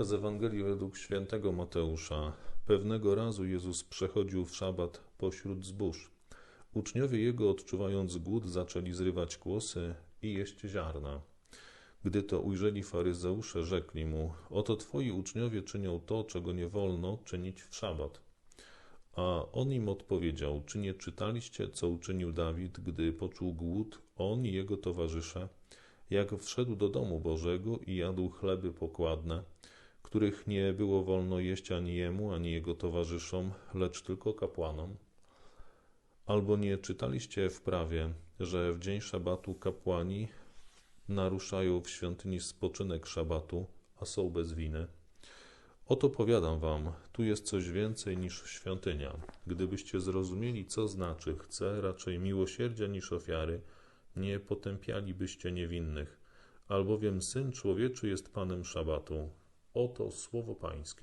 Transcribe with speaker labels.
Speaker 1: Z Ewangelii według świętego Mateusza. Pewnego razu Jezus przechodził w szabat pośród zbóż. Uczniowie Jego, odczuwając głód, zaczęli zrywać kłosy i jeść ziarna. Gdy to ujrzeli faryzeusze, rzekli mu: Oto twoi uczniowie czynią to, czego nie wolno czynić w szabat. A on im odpowiedział: Czy nie czytaliście, co uczynił Dawid, gdy poczuł głód, on i jego towarzysze, jak wszedł do domu Bożego i jadł chleby pokładne, których nie było wolno jeść ani jemu, ani jego towarzyszom, lecz tylko kapłanom? Albo nie czytaliście w prawie, że w dzień szabatu kapłani naruszają w świątyni spoczynek szabatu, a są bez winy? Oto powiadam wam, tu jest coś więcej niż świątynia. Gdybyście zrozumieli, co znaczy chcę raczej miłosierdzia niż ofiary, nie potępialibyście niewinnych, albowiem Syn Człowieczy jest Panem Szabatu. Oto słowo Pańskie.